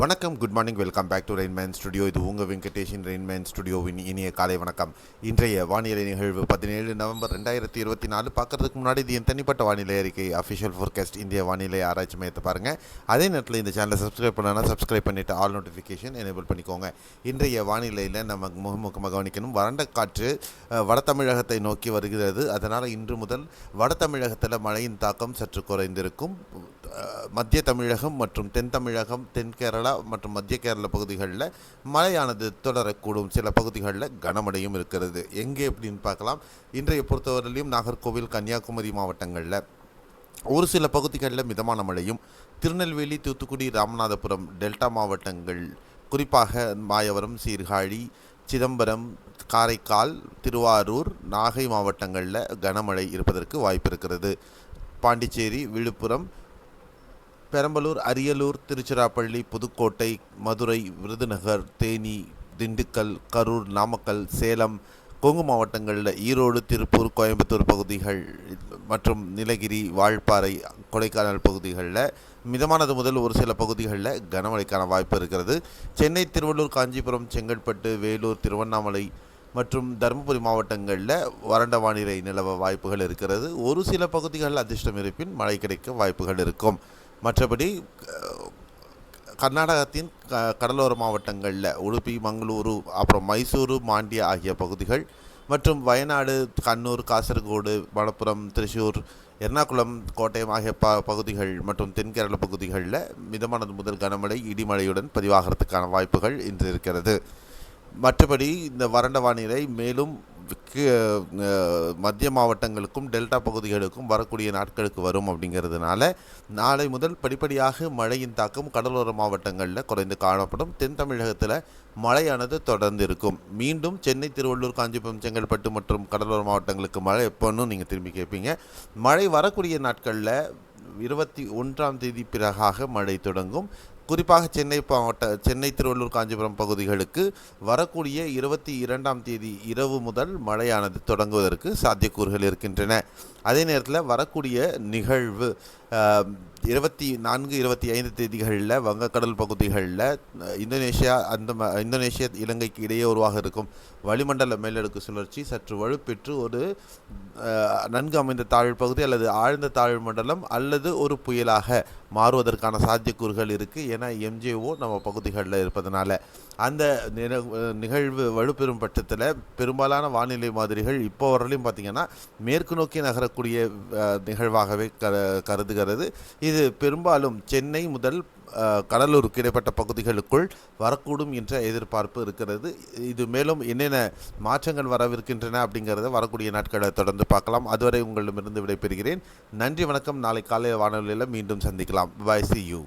வணக்கம் good morning welcome back to rainman studio இது உங்கள் வெங்கடேஷன் ரெயின்மேன் ஸ்டுடியோவின் இனிய காலை வணக்கம். இன்றைய வானிலை நிகழ்வு பதினேழு நவம்பர் ரெண்டாயிரத்தி இருபத்தி நாலு. பார்க்கறதுக்கு முன்னாடி இது என் தனிப்பட்ட வானிலை அறிக்கை அஃபிஷியல் ஃபோர்காஸ்ட் இந்திய வானிலை ஆராய்ச்சி மையத்தை பாருங்கள் அதே நேரத்தில் இந்த சேனலை சப்ஸ்கிரைப் பண்ணனா சப்ஸ்கிரைப் பண்ணிவிட்டு ஆல் நோட்டிஃபிகேஷன் எனேபிள் பண்ணிக்கோங்க. இன்றைய வானிலையில் நம்ம முகமுகமாக கவனிக்கணும். வறண்ட காற்று வட தமிழகத்தை நோக்கி வருகிறது. அதனால் இன்று முதல் வட தமிழகத்தில் மழையின் தாக்கம் சற்று குறைந்திருக்கும். மத்திய தமிழகம் மற்றும் தென் தமிழகம் தென் கேரளா மற்றும் மத்திய கேரள பகுதிகளில் மழையானது தொடரக்கூடும். சில பகுதிகளில் கனமழையும் இருக்கிறது. எங்கே அப்படின்னு பார்க்கலாம். இன்றைய பொறுத்தவரையிலும் நாகர்கோவில் கன்னியாகுமரி மாவட்டங்களில் ஒரு சில பகுதிகளில் மிதமான மழையும் திருநெல்வேலி தூத்துக்குடி ராமநாதபுரம் டெல்டா மாவட்டங்கள் குறிப்பாக மாயவரம் சீர்காழி சிதம்பரம் காரைக்கால் திருவாரூர் நாகை மாவட்டங்களில் கனமழை இருப்பதற்கு வாய்ப்பு இருக்கிறது. பாண்டிச்சேரி விழுப்புரம் பெரம்பலூர் அரியலூர் திருச்சிராப்பள்ளி புதுக்கோட்டை மதுரை விருதுநகர் தேனி திண்டுக்கல் கரூர் நாமக்கல் சேலம் கொங்கு மாவட்டங்களில் ஈரோடு திருப்பூர் கோயம்புத்தூர் பகுதிகள் மற்றும் நீலகிரி வால்பாறை கொடைக்கானல் பகுதிகளில் மிதமானது முதல் ஒரு சில பகுதிகளில் கனமழைக்கான வாய்ப்பு இருக்கிறது. சென்னை திருவள்ளூர் காஞ்சிபுரம் செங்கல்பட்டு வேலூர் திருவண்ணாமலை மற்றும் தருமபுரி மாவட்டங்களில் வறண்ட வானிலை நிலவ வாய்ப்புகள் இருக்கிறது. ஒரு சில பகுதிகளில் அதிர்ஷ்டம் இருப்பின் மழை கிடைக்க வாய்ப்புகள் இருக்கும். மற்றபடி கர்நாடகத்தின் க கடலோர மாவட்டங்களில் உடுப்பி மங்களூரு அப்புறம் மைசூரு மாண்டியா ஆகிய பகுதிகள் மற்றும் வயநாடு கண்ணூர் காசர்கோடு மலப்புரம் திருச்சூர் எர்ணாகுளம் கோட்டயம் ஆகிய ப பகுதிகள் மற்றும் தென்கேரள பகுதிகளில் மிதமானது முதல் கனமழை இடிமழையுடன் பதிவாகிறதுக்கான வாய்ப்புகள் இன்று இருக்கிறது. மற்றபடி இந்த வறண்ட வானிலை மேலும் மத்திய மாவட்டங்களுக்கும் டெல்டா பகுதிகளுக்கும் வரக்கூடிய நாட்களுக்கு வரும் அப்படிங்கிறதுனால நாளை முதல் படிப்படியாக மழையின் தாக்கம் கடலோர மாவட்டங்களில் குறைந்து காணப்படும். தென் தமிழகத்தில் மழையானது தொடர்ந்து இருக்கும் மீண்டும் சென்னை திருவள்ளூர் காஞ்சிபுரம் செங்கல்பட்டு மற்றும் கடலோர மாவட்டங்களுக்கு மழை எப்போன்னு நீங்கள் திரும்பி கேட்பீங்க மழை வரக்கூடிய நாட்களில் இருபத்தி ஒன்றாம் தேதி பிறகாக மழை தொடங்கும். குறிப்பாக சென்னை மாவட்ட சென்னை திருவள்ளூர் காஞ்சிபுரம் பகுதிகளுக்கு வரக்கூடிய இருபத்தி இரண்டாம் தேதி இரவு முதல் மழையானது தொடங்குவதற்கு சாத்தியக்கூறுகள் இருக்கின்றன. அதே நேரத்தில் வரக்கூடிய நிகழ்வு இருபத்தி நான்கு இருபத்தி ஐந்து தேதிகளில் வங்கக்கடல் பகுதிகளில் இந்தோனேஷியா அந்த ம- இந்தோனேஷியா இலங்கைக்கு இடையே உருவாக இருக்கும் வளிமண்டல மேலடுக்கு சுழற்சி சற்று வலுப்பெற்று ஒரு நன்கு அமைந்த தாழ் பகுதி அல்லது ஆழ்ந்த தாழ் மண்டலம் அல்லது ஒரு புயலாக மாறுவதற்கான சாத்தியக்கூறுகள் இருக்குது ஏன்னா எம்ஜிஓ நம்ம பகுதிகளில் இருப்பதனால அந்த நிகழ்வு வலுப்பெறும் பட்சத்தில் பெரும்பாலான வானிலை மாதிரிகள் இப்போ வரலையும் பார்த்திங்கன்னா மேற்கு நோக்கி நகரக்கூடிய நிகழ்வாகவே க கருதுகிறது. இது பெரும்பாலும் சென்னை முதல் கடலூருக்கு இடைப்பட்ட பகுதிகளுக்குள் வரக்கூடும் என்ற எதிர்பார்ப்பு இருக்கிறது. இது மேலும் என்னென்ன மாற்றங்கள் வரவிருக்கின்றன அப்படிங்கிறத வரக்கூடிய நாட்களை தொடர்ந்து பார்க்கலாம். அதுவரை உங்களிடமிருந்து விடைபெறுகிறேன். நன்றி வணக்கம். நாளை காலை வானொலியில் மீண்டும் சந்திக்கலாம். பாய் சி யூ